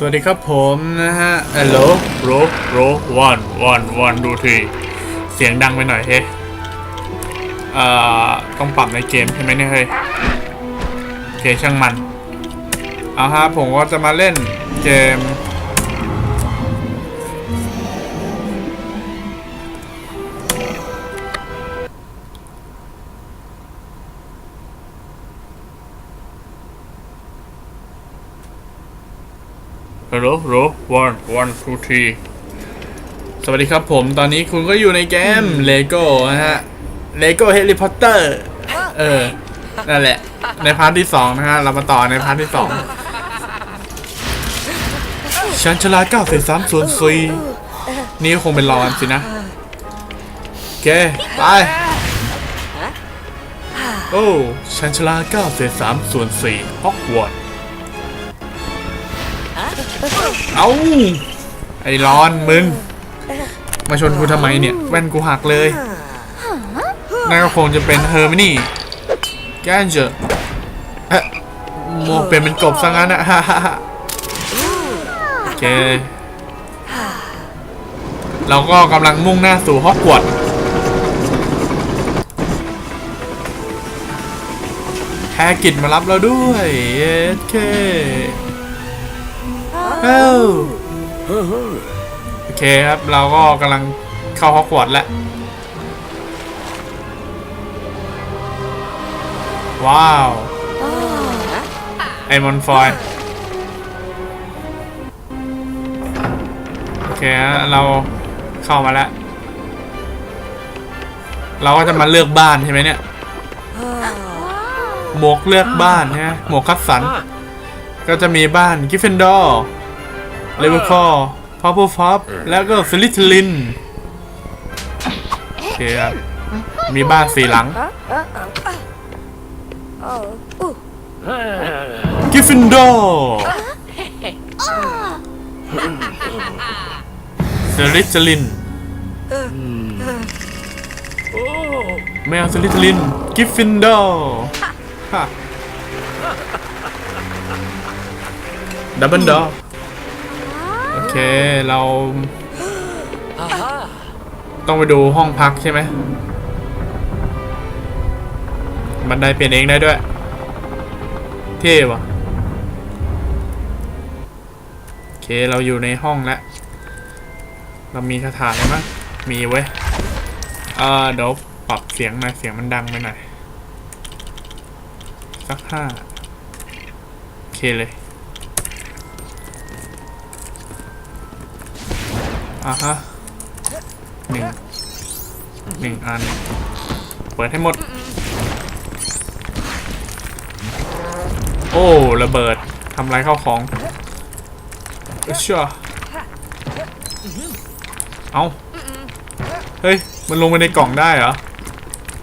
สวัสดีครับผมนะฮะฮัลโหลโรโรวันวันวันดูที เสียงดังไปหน่อยเฮ้ยเอ่อ ต้องปรับในเกมใช่ไหมเนี่ยเฮ้ยโอเคช่างมัน เอาฮะผมก็จะมาเล่นเกม ฮัลโหลฮัลโหล one one two three สวัสดีครับผม ตอนนี้คุณก็อยู่ในเกม Lego นะฮะ Lego Harry Potter เออ นั่นแหละ ในพาร์ทที่2นะฮะ เรามาต่อในพาร์ทที่2ชันชลา9เศษ3ส่วน4นี่ก็คงเป็นรอนสินะ โอเค ไป โอ้ชันชลา9เศษ3ส่วน4ฮอกวอตส์ เอาไอ้ร้อนมึงมาชนกูทำไมเนี่ย แว่นกูหักเลยนั่นก็คงจะเป็นเฮอร์มินี่แกนเจอร์เอ๊ะโมเปลี่ยนเป็นกบซะงั้นอะฮ่าฮ่าฮ่าโอเค เราก็กำลังมุ่งหน้าสู่ฮอกวอตส์แฮกิจมารับเราด้วย เอเคเอ้า โอเคครับ เราก็กำลังเข้าฮอกวอตส์แล้ว ว้าว ไอมอนฟอยโอเคฮะเราเข้ามาแล้ว เราก็จะมาเลือกบ้านใช่ไหมเนี่ย หมวกเลือกบ้านนะหมวกคัดสรรก็จะมีบ้านกิฟเฟนดอร์ เลเวอร์คอร์พัฟเฟิลฟับแล้วก็สลิทลินโอเคครับ มีบ้านสี่หลังกิฟฟินดอร์สลิทลินไม่เอาสลิทลิน กิฟฟินดอร์ดับเบิลดอร์โอ เคเราต้องไปดูห้องพักใช่ไหมบันไดเปลี่ยนเองได้ด้วย เท่ว่ะโอเคเราอยู่ในห้องแล้ว เรามีคาถาไรมั้ยมีเว้ยเอ่อเดี๋ยวปรับเสียงหน่อยเสียงมันดังไปหน่อยสักห้าโอเคเลย อะฮะหนึ่งหนึ่งอัน เปิดให้หมด โอ้ระเบิดทำลายข้าวของเอ้ยเชื่อเอาเฮ้ย มันลงไปในกล่องได้เหรอ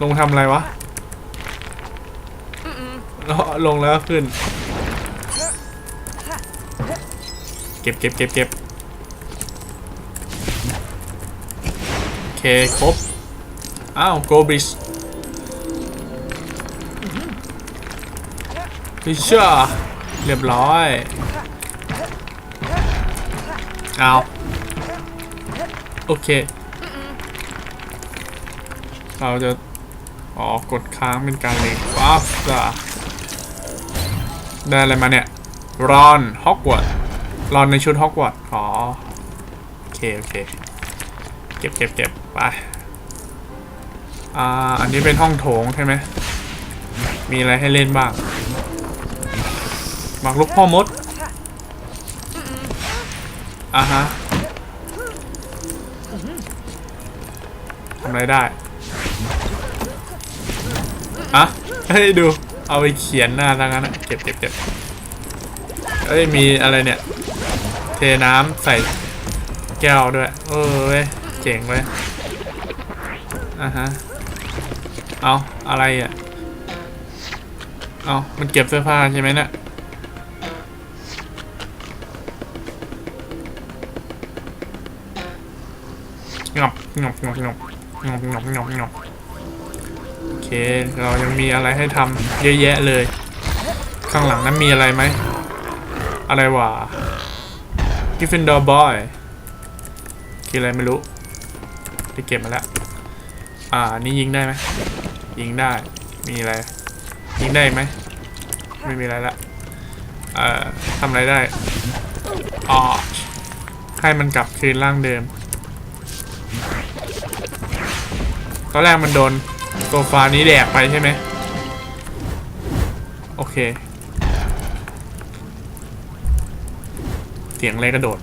ลงทำอะไรวะแล้วลงแล้วขึ้น เก็บเก็บเก็บเก็บโอเคครบ อ้าวโกบิชพิชช่าเรียบร้อยเอาโอเค เราจะ อ๋อ กดค้างเป็นการเล็งว้าวจ้ะได้อะไรมาเนี่ย รอนฮอกวอตรอนในชุดฮอกวอตอ๋อ โอเค โอเค เก็บเก็บเก็บ ไปอ่าอันนี้เป็นห้องโถงใช่ไหมมีอะไรให้เล่นบ้างหมากลุกพ่อมดอ่าฮะทำอะไรได้อะเฮ้ยดู เอาไปเขียนหน้าทางนั้น เก็บเก็บเก็บเอ้ย มีอะไรเนี่ย เทน้ำใส่แก้วด้วย เออเว้ย เจ๋งเว้ย อะฮะ เอาอะไรอะ เอามันเก็บเสื้อผ้าใช่ไหมเนี่ยงอบงอบงอบงอบงอบงบงบงบโอเค เรายังมีอะไรให้ทำเยอะแยะเลย ข้างหลังนั้นมีอะไรไหม อะไรวะกิฟฟินดอร์บอยคืออะไรไม่รู้ที่เก็บมาแล้ว อ่านี่ยิงได้ไหมยิงได้ มีอะไร ยิงได้ไหม ไม่มีอะไรละเอ่อทำอะไรได้อ๋อให้มันกลับคืนร่างเดิม ตอนแรกมันโดนโซฟานี้แดกไปใช่ไหม โอเค เสียงอะไรกระโดด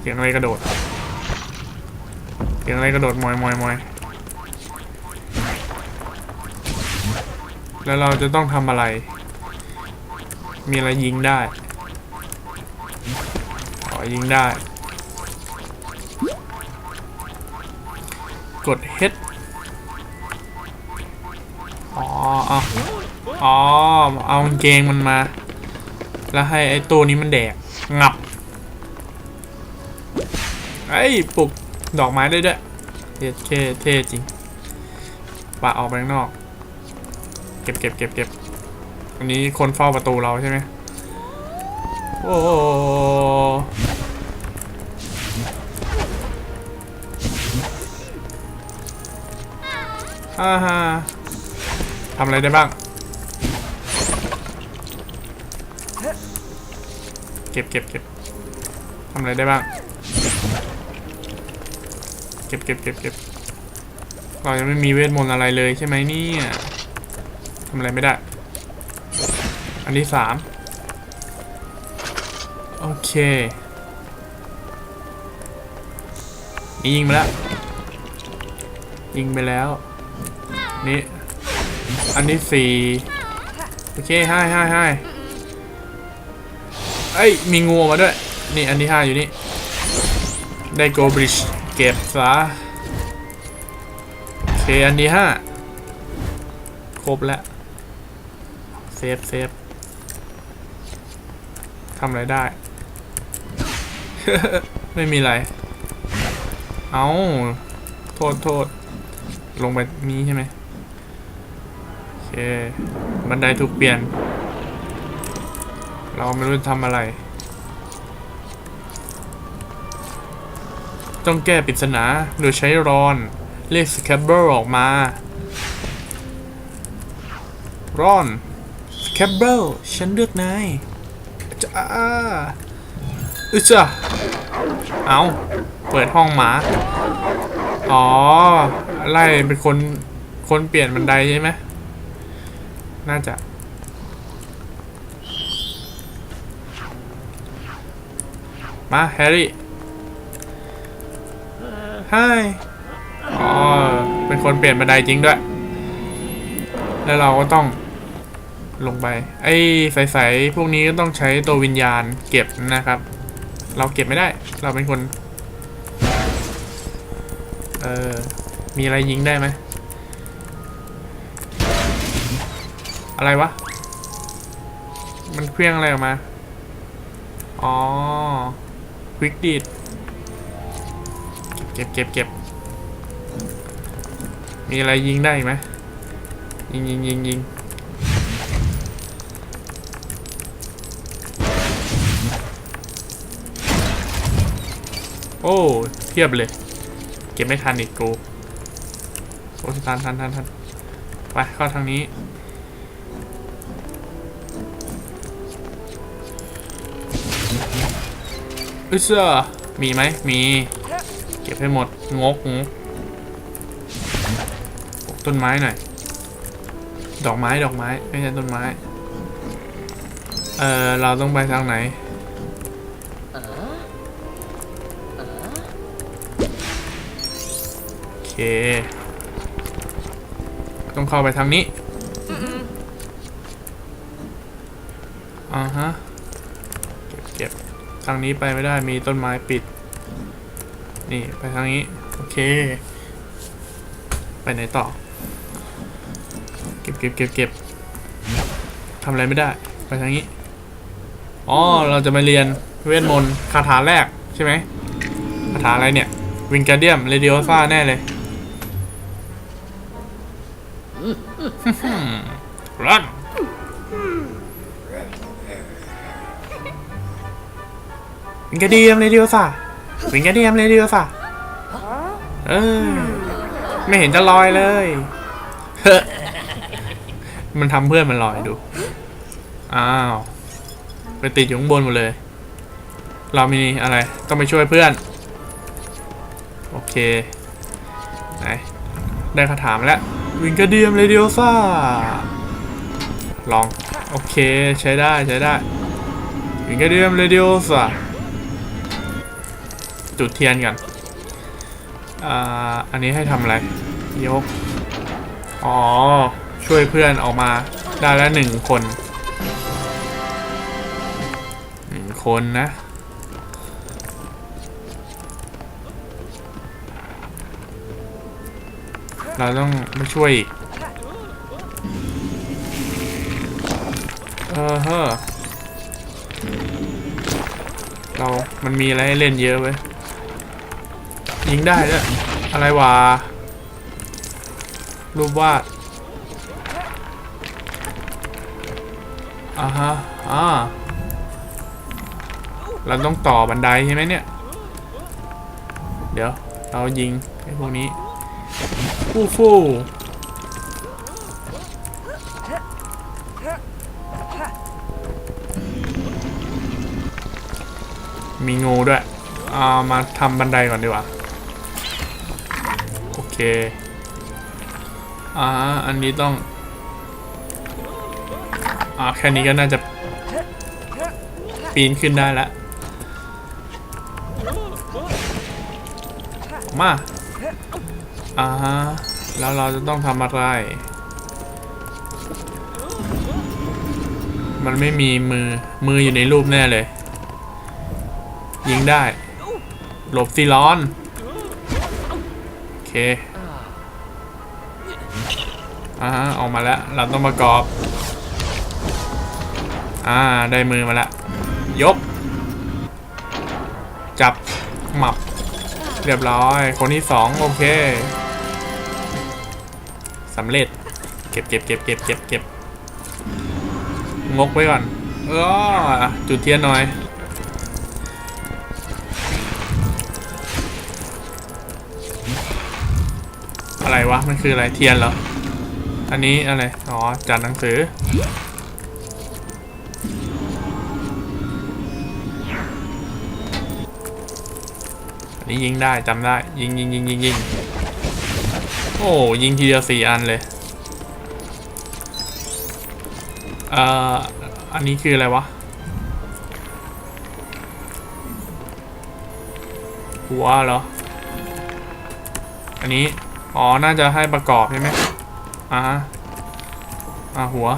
เสียงอะไรกระโดด เสียงอะไรกระโดดมอยมอยมอยแล้วเราจะต้องทำอะไร มีอะไรยิงได้อ๋อยิงได้ กด H อ๋อเอาอ๋อ เอากางเกงมันมา แล้วให้ไอ้ตัวนี้มันแดก งับไอ้ยปลุก ดอกไม้ได้ด้วยเท่เท่เท่จริงปะออกไปข้างนอก เก็บเก็บเก็บเก็บอันนี้คนเฝ้าประตูเราใช่ไหมโอ้โหฮ่าฮ่าทำอะไรได้บ้าง เก็บเก็บเก็บทำอะไรได้บ้าง เก็บเก็บเก็บเก็บเรายังไม่มีเวทมนต์อะไรเลยใช่ไหมเนี่ยทำอะไรไม่ได้ อันที่สามโอเคนี่ยิงไปแล้ว ยิงไปแล้ว นี่ อันที่สี่โอเคให้ให้ให้เอ้ย มีงูมาด้วย นี่ อันที่ห้าอยู่นี่ ได้โกบริช เก็บซะเคอันที่ห้าครบแล้ว เซฟเซฟทำอะไรได้ ไม่มีอะไร เอาโทษโทษ ลงไปนี้ใช่ไหมโอเค บันไดถูกเปลี่ยน เราไม่รู้จะทำอะไร ต้องแก้ปริศนาโดยใช้รอน เรียกสแคบเบิลออกมา รอน สแคบเบิลฉันเลือกนายจ้าอึจ้ะเอาเปิดห้องหมา อ๋อ ไล่เป็นคน คนเปลี่ยนบันไดใช่ไหม น่าจะ มาแฮร์รี่ ไฮอ๋อ เป็นคนเปลี่ยนบันไดจริงด้วย แล้วเราก็ต้องลงไป ไอ้ใสๆพวกนี้ก็ต้องใช้ตัววิญญาณเก็บนะครับ เราเก็บไม่ได้ เราเป็นคน เออ มีอะไรยิงได้ไหม อะไรวะ มันเครื่องอะไรออกมา อ๋อควิกดีด ก็บเก็บเก็บมีอะไรยิงได้ไหมยิงยิงยิงยิงโอ้เทียบเลย เก็บไม่ทันอีกกูโอ้ทันทันทันทันไปเข้าทางนี้อึเซ่อมีไหมมี ก็บให้หมด งกงกปลูกต้นไม้หน่อย ดอกไม้ดอกไม้ ไม่ใช่ต้นไม้ เออเราต้องไปทางไหนโอเค ต้องเข้าไปทางนี้อ่าฮะ เก็บเก็บทางนี้ไปไม่ได้มีต้นไม้ปิด นี่ไปทางนี้ โอเค ไปไหนต่อ เก็บเก็บเก็บเก็บทำอะไรไม่ได้ ไปทางนี้ อ๋อ เราจะมาเรียนเวทมนต์คาถาแรกใช่ไหมคาถาอะไรเนี่ย วิงการเดียมเรดิโอซ่าแน่เลยรันวิงกาเดียมเลดียวซ่า วิงกาเดียมเลยดียวซ่าเออ ไม่เห็นจะลอยเลยเฮ้มันทำเพื่อนมันลอยดู อ้าว ไปติดอยู่ข้างบนหมดเลย เรามีอะไร ต้องไปช่วยเพื่อน โอเค ไหน ได้คาถามแล้ว วิงกาเดียมเรดิโอซ่า ลอง โอเค ใช้ได้ ใช้ได้ วิงกาเดียมเรดิโอซ่า จุดเทียนกันอ่าอันนี้ให้ทำอะไร ยก อ๋อ ช่วยเพื่อนออกมาได้แล้วหนึ่งคนหนึ่งคนนะ เราต้องมาช่วยอีก เออเฮ้อเรา มันมีอะไรให้เล่นเยอะเว้ย ยิงได้ด้วยอะไรวะรูปวาดอ่าฮะอ่าเราต้องต่อบันไดใช่ไหมเนี่ย เดี๋ยว เรายิงไอ้พวกนี้ฟูฟูมีงูด้วย เอามาทำบันไดก่อนดีกว่า อเคอ่า อันนี้ต้อง อ่า แค่นี้ก็น่าจะ ปีนขึ้นได้แล้วมา อ่า แล้วเราจะต้องทำอะไร มันไม่มีมือ มืออยู่ในรูปแน่เลย ยิงได้ หลบสิร้อน โอเค อ่าออกมาแล้ว เราต้องประกอบ อ่า ได้มือมาแล้ว ยก จับ หมับ เรียบร้อย คนที่สองโอเค สำเร็จ เก็บเก็บเก็บเก็บเก็บเก็บงกไว้ก่อนเออจุดเทียนหน่อยอะไรวะ มันคืออะไร เทียนเหรอ อันนี้อะไร อ๋อ จัดหนังสือ อันนี้ยิงได้จำได้ ยิงยิงยิงยิงยิงโอ้ยิงทีเดียวสี่อันเลยเอ่ออันนี้คืออะไรวะหัวเหรอ อันนี้ อ๋อ น่าจะให้ประกอบใช่ไหม อ่าอ่าหัว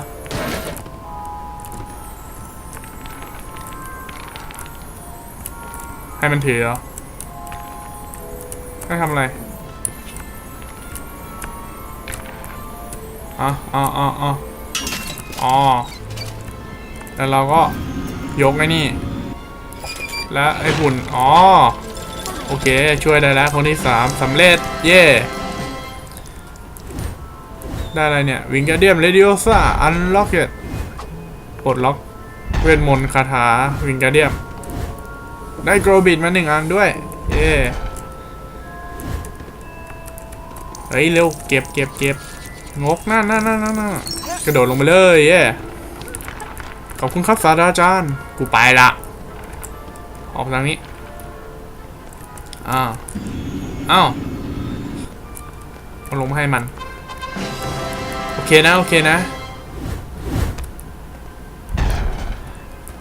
ให้มันถือเหรอให้ทำอะไรอ๋ออ๋ออ๋ออ๋อแล้วเราก็ยกไอ้นี่ และไอ้หุ่น อ๋อ โอเค ช่วยได้แล้ว คนที่สามสำเร็จ เย่ ได้อะไรเนี่ยวิงการเดียมเรดิโอซ่าอันล็อกเก็ตปลดล็อกเวทมนต์คาถาวิงการเดียม ได้โกรบิดมาหนึ่งอันด้วย เย่เฮ้ยเร็วเก็บเก็บเก็บงกนั่นนั่นนั่นนั่นกระโดดลงไปเลยเย่ขอบคุณครับศาสตราจารย์ กูไปละ ออกทางนี้ อ้าว อ้าวเอาลงมาให้มัน เคนะ โอเคนะ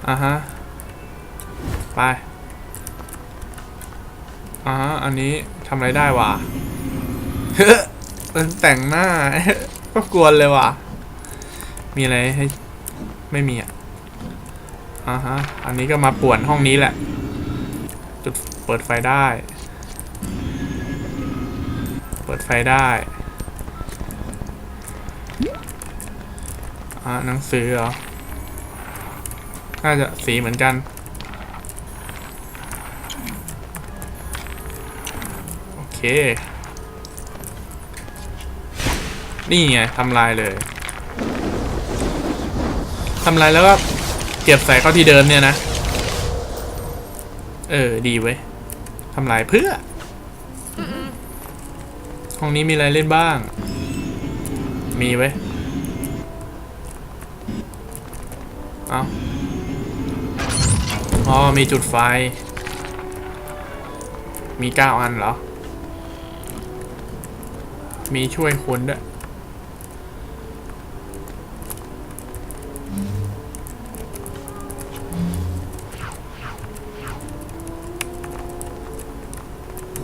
อ่าฮะ ไป อ่าฮะ อันนี้ทำอะไรได้วะ เฮ้อมันแต่งหน้า ก็กวนเลยว่ะ มีอะไรให้ ไม่มีอะ อ่าฮะ อันนี้ก็มาป่วนห้องนี้แหละ จุดเปิดไฟได้ เปิดไฟได้ อ่าหนังสือเหรอ น่าจะสีเหมือนกัน โอเค นี่ไงทำลายเลยทำลายแล้วก็เก็บใส่เข้าที่เดิมเนี่ยนะ เออ ดีเว้ยทำลายเพื่อ ห้องนี้มีอะไรเล่นบ้าง มีเว้ย อ๋อ มีจุดไฟ มีเก้าอันเหรอ มีช่วยคนด้วย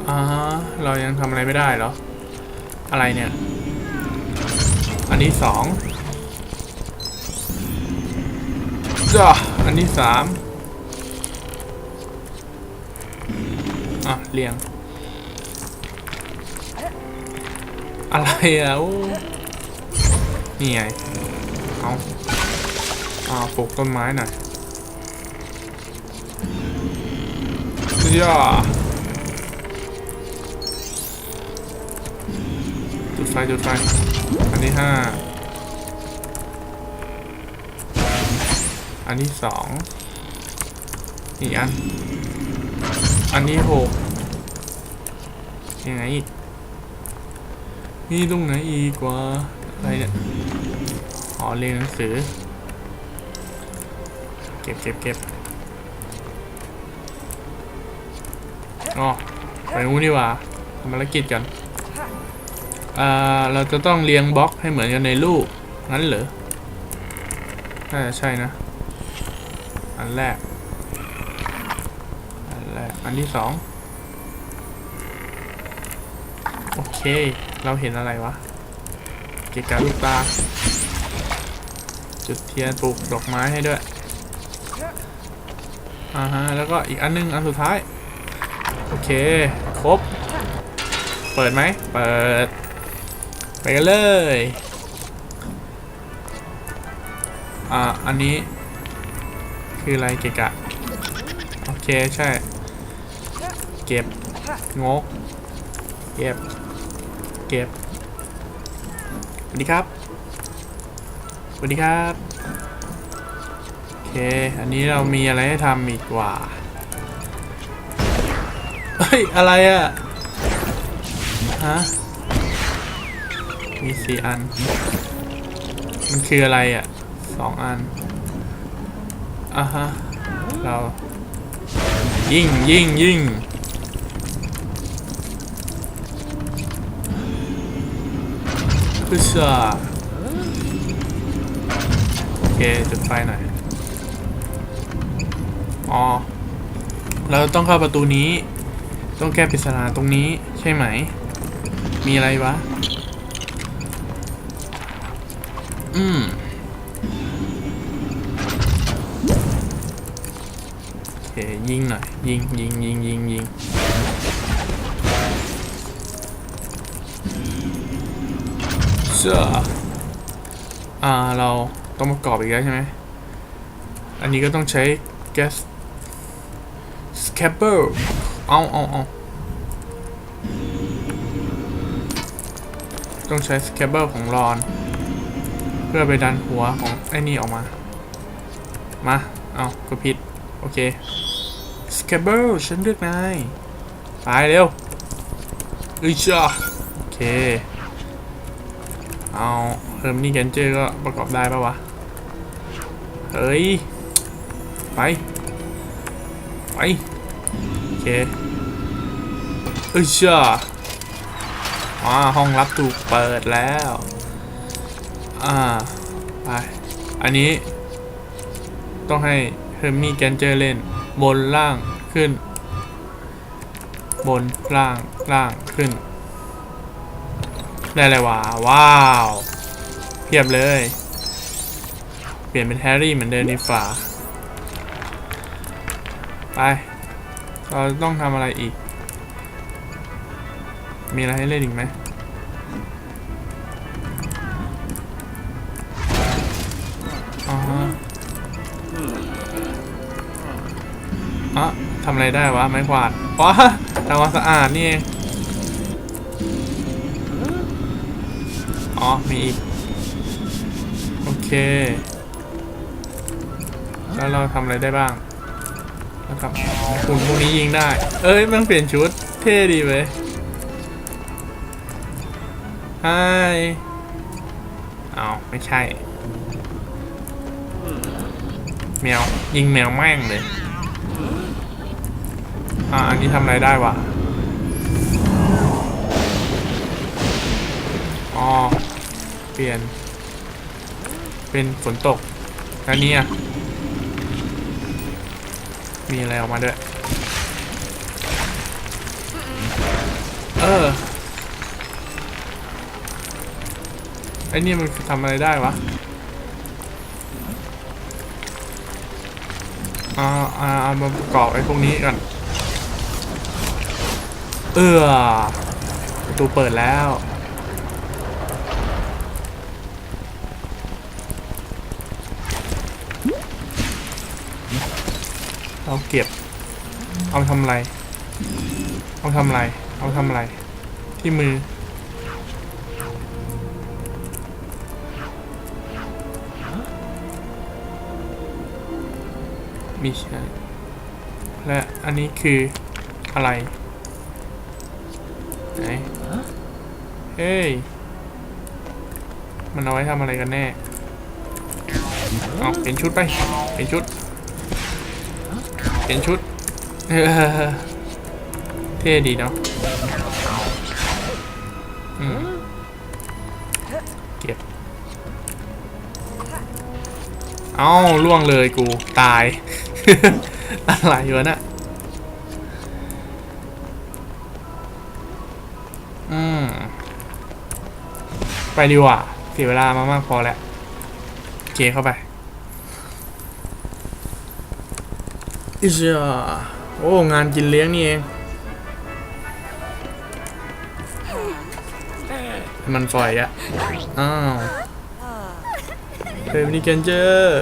อ่าเรายังทำอะไรไม่ได้เหรอ อะไรเนี่ย อันนี้สองจ้าอันนี้สาม อะเรียง อะไรอะโอ้นี่ไง เอาอ่าปลูกต้นไม้หน่อยย่าจุดไฟจุดไฟ อันที่ห้า อันที่สองอีกอัน อันที่หกยังไงอีกมีตรงไหนอีกวะอะไรเนี่ยอ๋อเรียนหนังสือ เก็บเก็บเก็บอ๋อไปงูนดีกว่าทำภารกิจกันอ่าเราจะต้องเรียงบล็อกให้เหมือนกันในรูปงั้นเหรอน่าจะใช่นะ อันแรก อันที่สองโอเค เราเห็นอะไรวะ เกะกะลูกตา จุดเทียนปลูกดอกไม้ให้ด้วยอ่าฮะ แล้วก็อีกอันนึง อันสุดท้าย โอเค ครบ เปิดไหม เปิด ไปกันเลย อ่า อันนี้ คืออะไรเกะกะ โอเค ใช่ เก็บงกเก็บ เก็บสวัสดีครับสวัสดีครับ โอเค อันนี้เรามีอะไรให้ทำอีกว่า เฮ้ย อะไรอะฮะ มีสี่อัน มันคืออะไรอะสองอัน อะฮะ เรา ยิงยิงยิง พุชาโอเคจุดไฟหน่อย อ๋อ เราต้องเข้าประตูนี้ ต้องแก้ปริศนาตรงนี้ใช่ไหม มีอะไรวะ อืมโอเคยิงหน่อยยิงยิงยิงยิงยิง เชื่ออ่าเราต้องประกอบอีกแล้วใช่ไหม อันนี้ก็ต้องใช้แก๊สสแคปเปอร์เอาเอาเอาต้องใช้สแคปเปอร์ของรอน เพื่อไปดันหัวของไอ้นี่ออกมา มา เอาก็ผิด โอเคสแคปเปอร์ฉันเลือกนายไปเร็วอือจ้าโอเค เอาเฮิร์มนี่แกนเจอร์ก็ประกอบได้ปะวะ เฮ้ย ไป ไป โอเค เอ้ยจ้าอ่าห้องรับถูกเปิดแล้ว อ่า ไป อันนี้ ต้องให้เฮอร์มี่แกนเจอร์เล่น บนล่างขึ้น บนล่างล่างขึ้น ได้เลยวะว้าว เพียบเลย เปลี่ยนเป็นแฮร์รี่เหมือนเดิมดีฝ่าไป เราต้องทำอะไรอีก มีอะไรให้เล่นอีกไหมอ๋ออะทำอะไรได้วะ ไม้กวาดว้าทำความสะอาดนี่เอง อ๋อ มีอีก โอเค แล้วเราทำอะไรได้บ้างแล้วกับหุ่นพวกนี้ยิงได้ เอ้ย มันเปลี่ยนชุด เท่ดีเว้ยไฮเอาไม่ใช่แมวยิงแมวแม่งเลย อ่า อันนี้ทำอะไรได้วะ อ๋อ เปลี่ยน เป็นฝนตกอันนี้อะ มีอะไรออกมาด้วย เออไอ้นี่มันทำอะไรได้วะอ่าอ่าเอามาประกอบไอ้พวกนี้ก่อน เออประตูเปิดแล้ว เอาเก็บ เอาทำอะไร เอาทำอะไร เอาทำอะไร ที่มือ มีใช่และอันนี้คืออะไร ไหน เฮ้ย มันเอาไว้ทำอะไรกันแน่ เอาเป็นชุดไป เป็นชุด เป็นชุดเท่ดีเนาะเก็บ เอาล่วงเลยกู ตาย อะไรวะน่ะอืม ไปดีกว่าเสียเวลามามากพอแล้วเคเข้าไป อิชาโอ้ งานกินเลี้ยงนี่เอง มันฝอยอะอ้าวเฟรมนี่กันเจอร์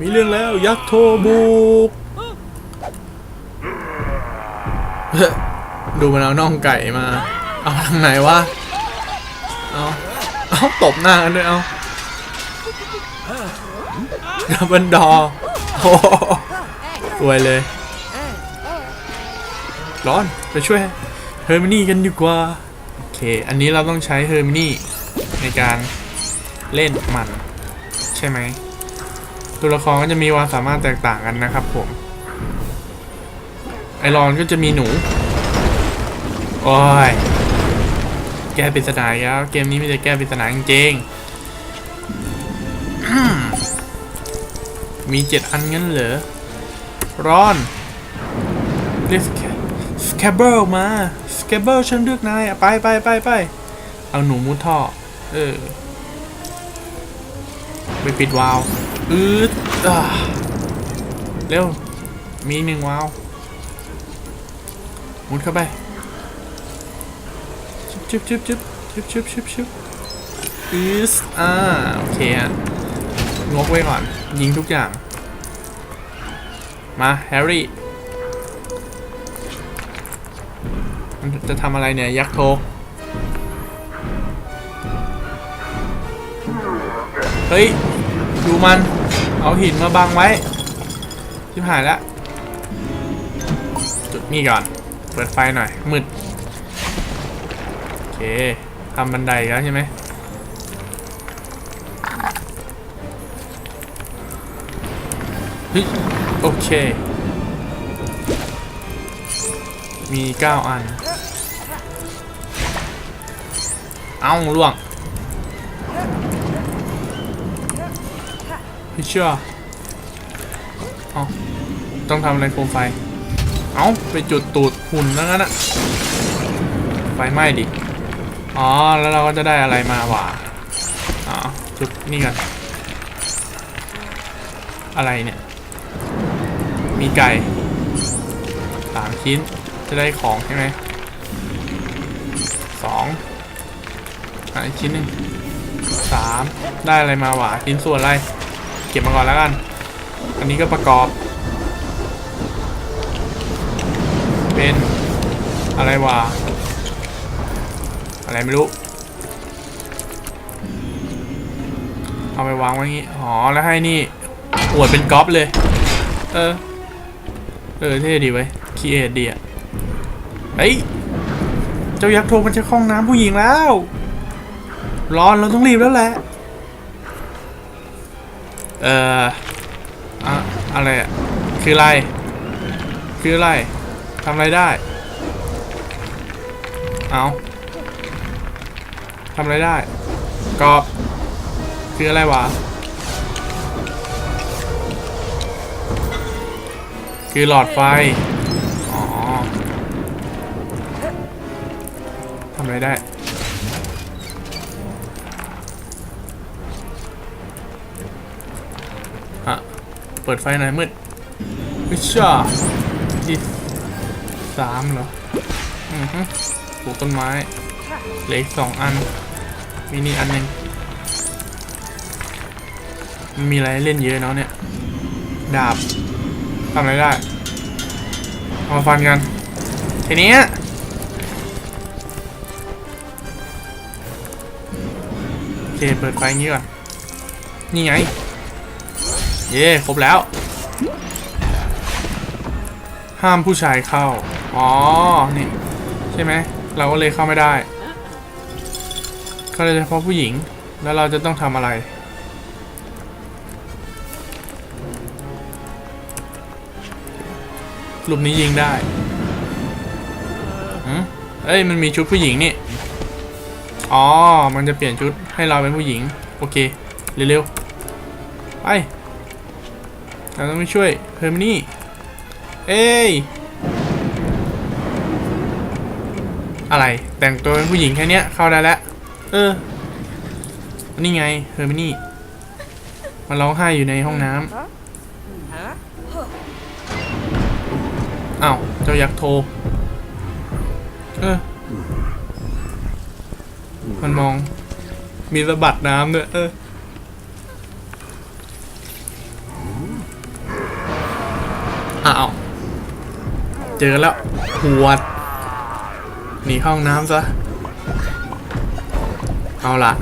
มีเรื่องแล้ว ยักษ์โทบุก ดูมันเอาน่องไก่มา เอาทางไหนวะ เอาเอาตบหน้ากันด้วยเอา ดับเบิลดอโอ้โหสวยเลย ร้อนไปช่วยเฮอร์มินี่กันดีกว่า โอเค อันนี้เราต้องใช้เฮอร์มินี่ในการเล่นมัน ใช่ไหมตัวละครก็จะมีความสามารถแตกต่างกันนะครับผม ไอรอนก็จะมีหนู โอ้ย แก้ปริศนาแล้ว เกมนี้ไมแต่จะแก้ปริศนาจริงๆ มีเจ็ดอันงั้นเหรอร้อนเรียกสแคเบิลมาสแคเบิลฉันเลือกนายไปไปไปไปเอาหนูมุดท่อ เออ ไปปิดวาล์วอืดอ่าเร็ว มีหนึ่งวาล์วมุดเข้าไปชึบชึบชึบชึบชึบชึบชึบอืสอ่า โอเคฮะงกไว้ก่อน ยิงทุกอย่าง มาแฮร์รี่มันจะทำอะไรเนี่ย ยักษ์โทเฮ้ย ดูมัน เอาหินมาบังไว้ชิบหายแล้ว จุดนี่ก่อน เปิดไฟหน่อย มืด โอเคทำบันไดแล้วใช่ไหม ฮ้ยโอเค มีเก้าอัน เอาล่วงไม่เชื่อเอาต้องทำอะไรโคมไฟ เอาไปจุดตูดหุ่นแล้วงั้นอะไฟไหม้ดิ อ๋อ แล้วเราก็จะได้อะไรมาวะอ๋อจุดนี่กันอะไรเนี่ย มีไก่สามชิ้นจะได้ของใช่ไหมสองอะอีกชิ้นหนึ่งสามได้อะไรมาวะชิ้นส่วนอะไร เก็บมาก่อนแล้วกัน อันนี้ก็ประกอบ เป็นอะไรวะอะไรไม่รู้ เอาไปวางไว้งี้ อ๋อ แล้วให้นี่อวดเป็นก๊อปเลย เออ เออเท่ดีไว้คีเอทดีอะเฮ้ย เจ้ายักษ์โทมันจะคล้องน้ำผู้หญิงแล้ว ร้อนเราต้องรีบแล้วแหละ เอ่ออะอะไรอะคืออะไร คืออะไรทำอะไรได้ เอาทำอะไรได้กรอบคืออะไรวะ คือหลอดไฟ อ๋อ ทำอะไรได้ ฮะ เปิดไฟหน่อยมืดวิชาที่สามเหรอ อือฮึปลูกต้นไม้เหลืออีกสองอันมีนี่อันหนึ่งมันมีอะไรเล่นเยอะเนาะเนี่ย ดาบ ทำอะไรได้เอามาฟันกัน ทีนี้โอเค เปิดไฟงี้ก่อน นี่ไง เย่ครบแล้ว ห้ามผู้ชายเข้า อ๋อ นี่ ใช่ไหม เราก็เลยเข้าไม่ได้เข้าได้เฉพาะผู้หญิง แล้วเราจะต้องทำอะไร รูปนี้ยิงได้เอ้ย มันมีชุดผู้หญิงนี่ อ๋อ มันจะเปลี่ยนชุดให้เราเป็นผู้หญิง โอเค เร็วๆ ไป เราต้องไปช่วยเพอร์มินี่ เอ้ย อะไร แต่งตัวเป็นผู้หญิงแค่เนี้ยเข้าได้แล้ว เออ นี่ไง เฮอร์มินี่ มันร้องไห้อยู่ในห้องน้ำ อ้าวเจ้ายักษ์โทรเออมันมอง มีสะบัดน้ำด้วยเอออ้าวเจอแล้วหวดหนีเข้าห้องน้ำซะ เอาล่ะ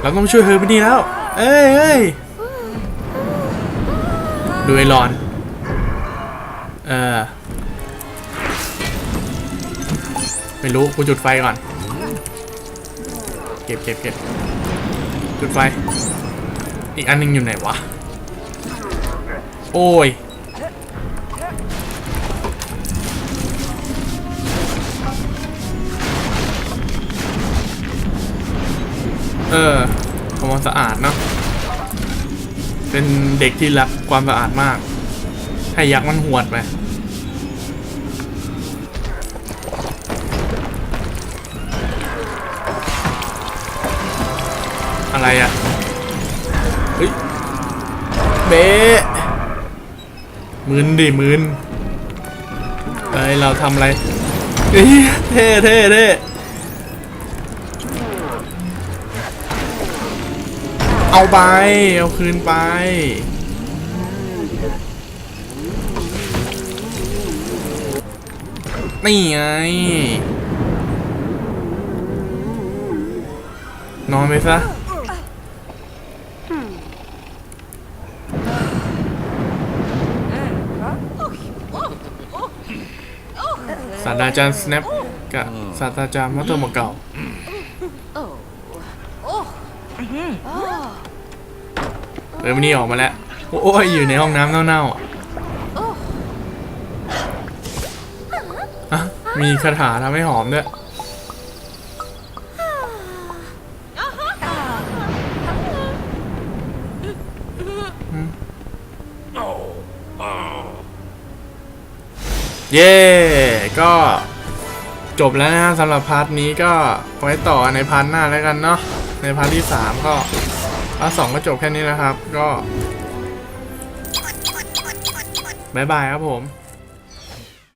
เราต้องช่วยเธอไปดีแล้ว เอ้ยเอ้ยดูไอรอน เออ ไม่รู้ กูจุดไฟก่อน เก็บเก็บเก็บจุดไฟ อีกอันหนึงอยู่ไหนวะ โอ้ย เออความสะอาดเนาะ เป็นเด็กที่รักความสะอาดมาก ให้ยักษ์มันหวดไป เบะมืนดิมืนเอ้ยเราทำอะไรเฮ้ยเท่เท่เท่เอาไป เอาคืนไป นี่ไง นอนไปซะ ศาสตราจารย์สแนปกับศาสตราจารย์มอเตอร์มเก่าเออวันนี้ออกมาแล้ว โอ้ยอยู่ในห้องน้ำเน่าๆอะมีคาถาทำให้หอมด้วยเย้ ก็จบแล้วนะสำหรับพาร์ทนี้ก็ไว้ต่อในพาร์ทหน้าแล้วกันเนาะในพาร์ทที่ 3 ก็พาร์ทสองก็จบแค่นี้นะครับ ก็บายบายครับผม